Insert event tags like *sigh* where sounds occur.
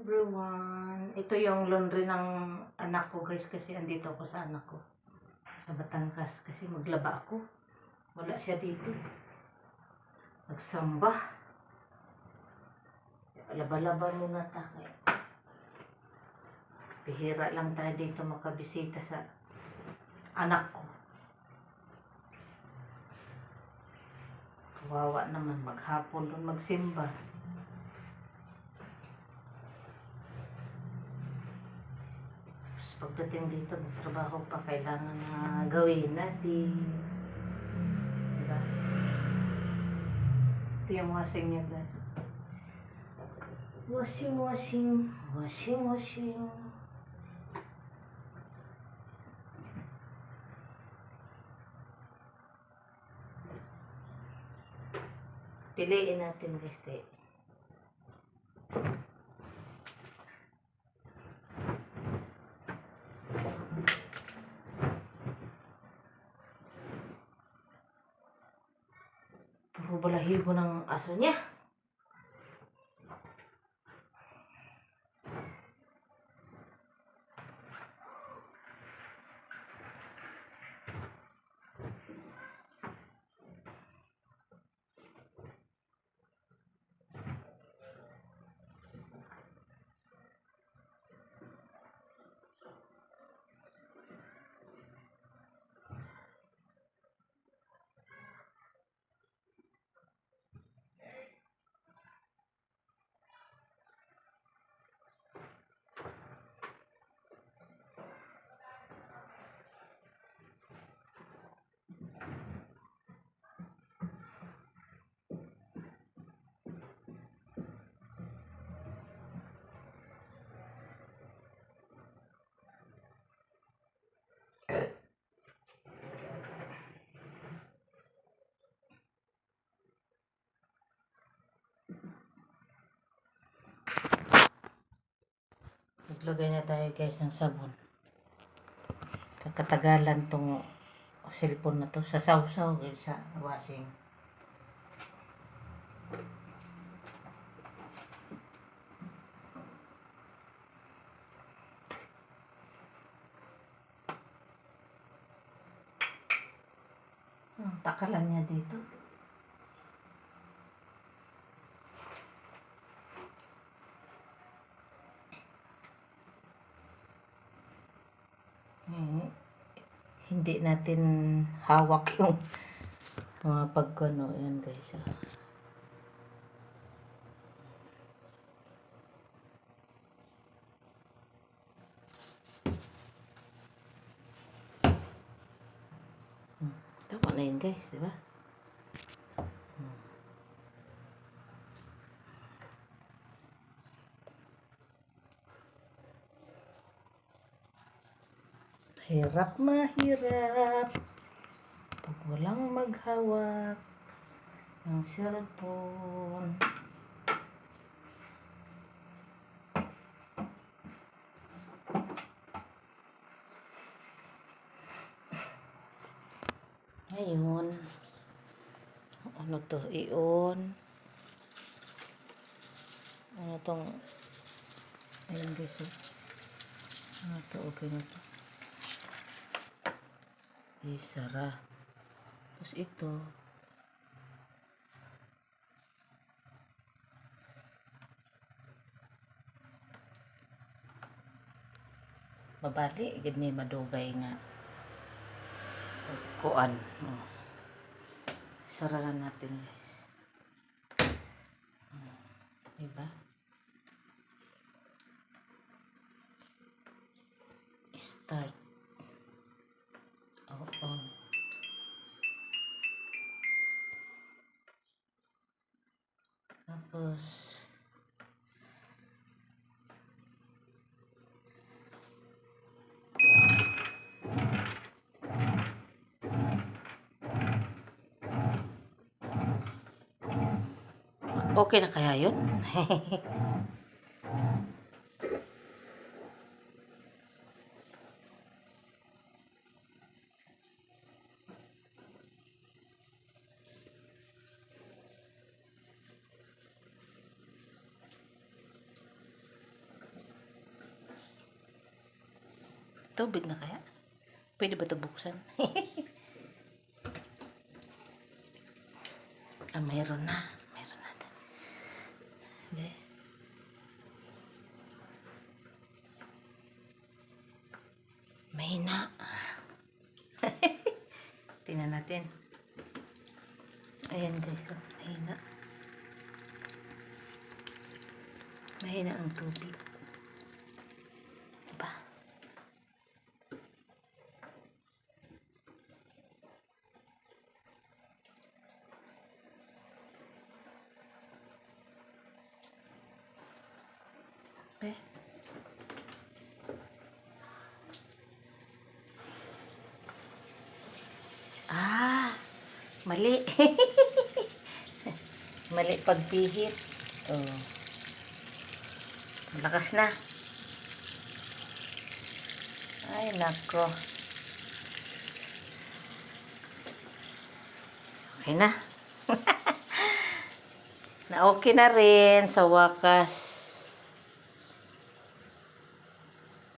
Everyone, ito yung laundry ng anak ko guys kasi andito ako sa anak ko. Sa Batangas kasi maglaba ako. Wala siya dito. Nagsamba. Laba-laba muna tayo. Bihira lang tayo dito makabisita sa anak ko. Kawawa naman maghapon doon magsimba. Pagdating dito, magtrabaho pa, kailangan na gawin natin. Diba? Ito yung washing niya, guys. Washing, washing, washing, washing. Piliin natin guys balahibo ng aso niya. Maglagay na tayo guys ng sabon. Kakatagalan tong cellphone na to sa sausaw guys sa washing. Ang takalan niya dito. Hindi natin hawak yung mga pagkano. Yan guys. ah. Hmm, Tama na yun guys, di ba? Hirap mahirap pag walang maghawak ng cellphone. Ngayon, ano to, i-on. Ano tong, ayun guys, ano to, okay na to. Isara. Tapos ito. Babali, gid ni madugay nga. Kuan. Oh. Sara na natin guys. Hmm. Diba? Start. Tapos, okay na kaya yun? *laughs* Tubig na kaya? Pwede ba ito buksan? *laughs* ah, mayroon na. Mayroon na. Hindi. Mahina. *laughs* Tingnan natin. Ayan guys, oh, mahina. Mahina ang tubig. Eh. Ah, mali. *laughs* mali pagpihit. Oh. Malakas na. Ay, nako. Okay na. *laughs* na okay na rin sa wakas.